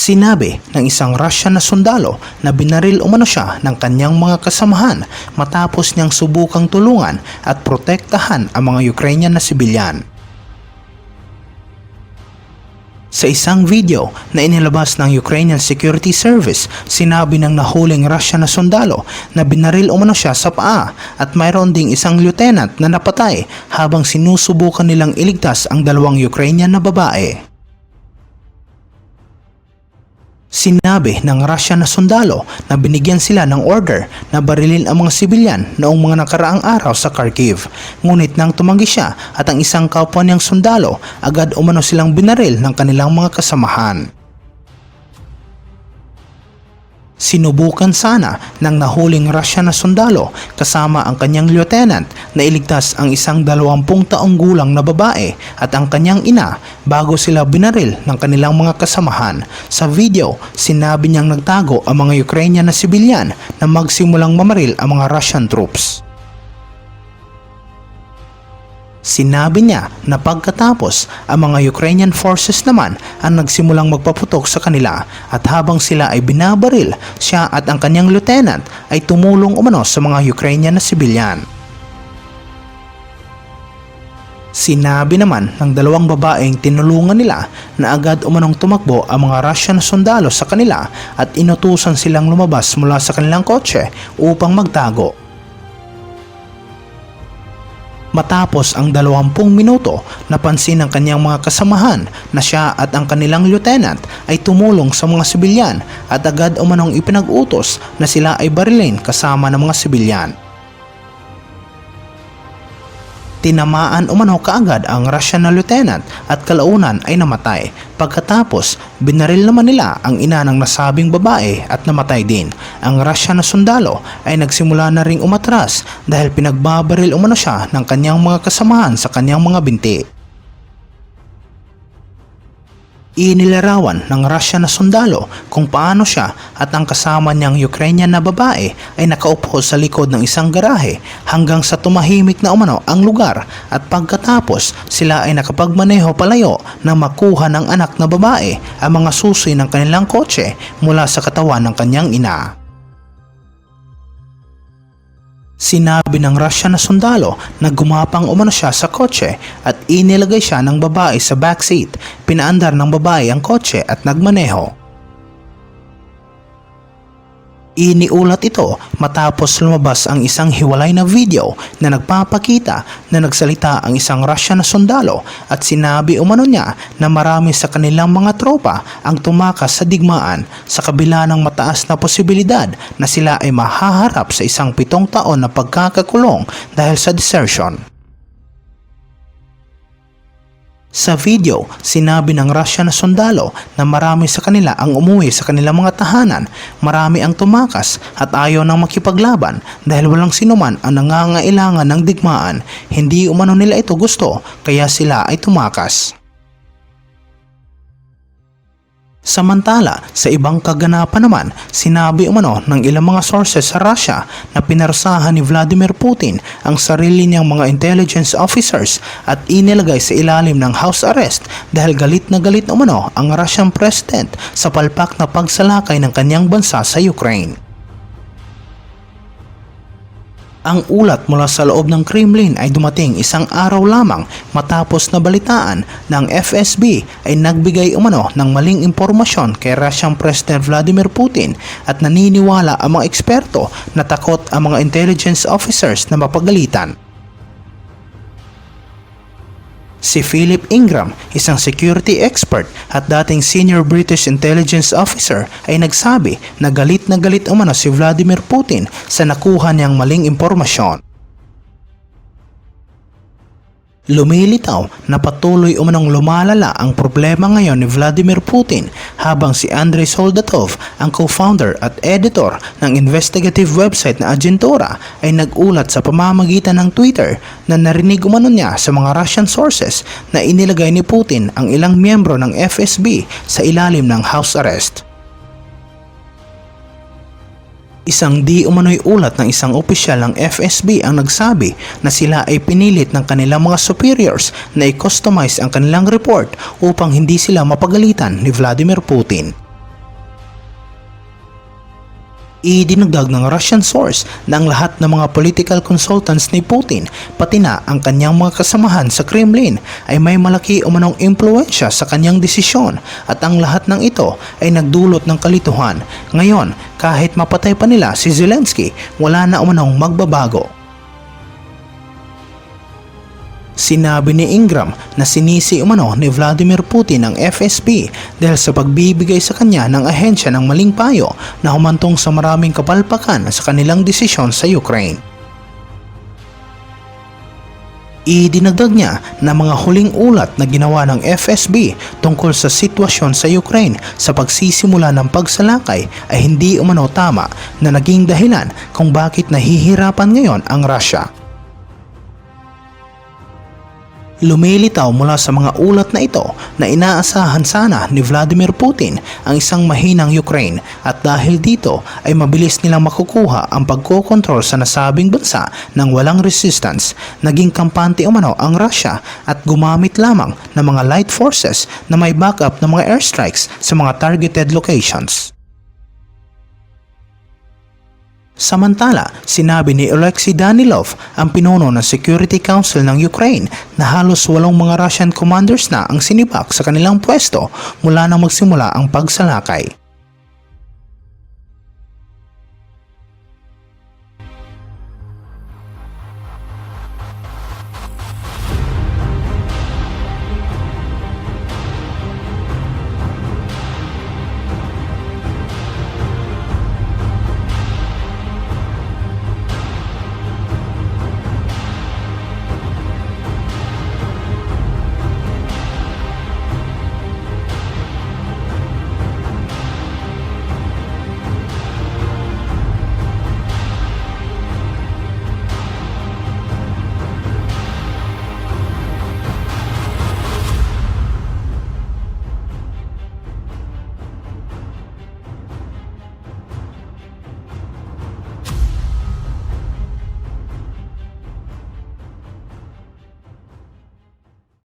Sinabi ng isang Russian na sundalo na binaril umano siya ng kanyang mga kasamahan matapos niyang subukang tulungan at protektahan ang mga Ukrainian na sibilyan. Sa isang video na inilabas ng Ukrainian Security Service, sinabi ng nahuling Russian na sundalo na binaril umano siya sa paa at mayroon ding isang lieutenant na napatay habang sinusubukan nilang iligtas ang dalawang Ukrainian na babae. Sinabi ng Russian na sundalo na binigyan sila ng order na barilin ang mga sibilyan noong mga nakaraang araw sa Kharkiv. Ngunit nang tumanggi siya at ang isang kapwa niyang sundalo, agad umano silang binaril ng kanilang mga kasamahan. Sinubukan sana ng nahuling Russian na sundalo kasama ang kanyang lieutenant na iligtas ang isang dalawampung taong gulang na babae at ang kanyang ina bago sila binaril ng kanilang mga kasamahan. Sa video, sinabi niyang nagtago ang mga Ukrainian na sibilyan na magsimulang mamaril ang mga Russian troops. Sinabi niya na pagkatapos ang mga Ukrainian forces naman ang nagsimulang magpaputok sa kanila at habang sila ay binabaril, siya at ang kanyang lieutenant ay tumulong umano sa mga Ukrainian na sibilyan. Sinabi naman ng dalawang babaeng tinulungan nila na agad umanong tumakbo ang mga Russian sundalo sa kanila at inutusan silang lumabas mula sa kanilang kotse upang magtago. Matapos ang 20 minuto, napansin ng kanyang mga kasamahan na siya at ang kanilang lieutenant ay tumulong sa mga sibilyan at agad umanong ipinag-utos na sila ay barilin kasama ng mga sibilyan. Tinamaan umano kaagad ang Russian na lieutenant at kalaunan ay namatay. Pagkatapos, binaril naman nila ang ina ng nasabing babae at namatay din. Ang Russian na sundalo ay nagsimula na ring umatras dahil pinagbabaril umano siya ng kanyang mga kasamahan sa kanyang mga binti. Inilarawan ng Russia na sundalo kung paano siya at ang kasama niyang Ukrainian na babae ay nakaupo sa likod ng isang garahe hanggang sa tumahimik na umano ang lugar at pagkatapos sila ay nakapagmaneho palayo na makuha ng anak na babae ang mga susi ng kanilang kotse mula sa katawan ng kanyang ina. Sinabi ng Russia na sundalo na gumapang umano siya sa kotse at inilagay siya ng babae sa backseat. Pinaandar ng babae ang kotse at nagmaneho. Iniulat ito matapos lumabas ang isang hiwalay na video na nagpapakita na nagsalita ang isang Russian na sundalo at sinabi umano niya na marami sa kanilang mga tropa ang tumakas sa digmaan sa kabila ng mataas na posibilidad na sila ay mahaharap sa isang pitong taon na pagkakakulong dahil sa desertion. Sa video, sinabi ng Russia na sundalo na marami sa kanila ang umuwi sa kanilang mga tahanan, marami ang tumakas at ayaw nang makipaglaban dahil walang sinuman ang nangangailangan ng digmaan. Hindi umano nila ito gusto kaya sila ay tumakas. Samantala, sa ibang kaganapan naman, sinabi umano ng ilang mga sources sa Russia na pinarusahan ni Vladimir Putin ang sarili niyang mga intelligence officers at inilagay sa ilalim ng house arrest dahil galit na galit umano ang Russian president sa palpak na pagsalakay ng kanyang bansa sa Ukraine. Ang ulat mula sa loob ng Kremlin ay dumating isang araw lamang matapos na balitaan ang FSB ay nagbigay umano ng maling impormasyon kay Russian President Vladimir Putin at naniniwala ang mga eksperto na takot ang mga intelligence officers na mapagalitan. Si Philip Ingram, isang security expert at dating senior British intelligence officer ay nagsabi na galit na galit umano si Vladimir Putin sa nakuha niyang maling impormasyon. Lumilitaw na patuloy umanong lumalala ang problema ngayon ni Vladimir Putin habang si Andrei Soldatov, ang co-founder at editor ng investigative website na Agentura ay nag-ulat sa pamamagitan ng Twitter na narinig umano niya sa mga Russian sources na inilagay ni Putin ang ilang miyembro ng FSB sa ilalim ng house arrest. Isang di umano'y ulat ng isang opisyal ng FSB ang nagsabi na sila ay pinilit ng kanilang mga superiors na i-customize ang kanilang report upang hindi sila mapagalitan ni Vladimir Putin. Idinagdag ng Russian source na ang lahat ng mga political consultants ni Putin, pati na ang kanyang mga kasamahan sa Kremlin ay may malaki umanong impluensya sa kanyang desisyon at ang lahat ng ito ay nagdulot ng kalituhan. Ngayon, kahit mapatay pa nila si Zelensky, wala na umanong magbabago. Sinabi ni Ingram na sinisi umano ni Vladimir Putin ang FSB dahil sa pagbibigay sa kanya ng ahensya ng maling payo na humantong sa maraming kapalpakan sa kanilang desisyon sa Ukraine. Idinagdag niya na mga huling ulat na ginawa ng FSB tungkol sa sitwasyon sa Ukraine sa pagsisimula ng pagsalakay ay hindi umano tama na naging dahilan kung bakit nahihirapan ngayon ang Russia. Lumilitaw mula sa mga ulat na ito na inaasahan sana ni Vladimir Putin ang isang mahinang Ukraine at dahil dito ay mabilis nilang makukuha ang pagkokontrol sa nasabing bansa ng walang resistance. Naging kampante umano ang Russia at gumamit lamang ng mga light forces na may backup ng mga airstrikes sa mga targeted locations. Samantala, sinabi ni Alexei Danilov, ang pinuno ng Security Council ng Ukraine, na halos walong mga Russian commanders na ang sinibak sa kanilang pwesto mula nang magsimula ang pagsalakay.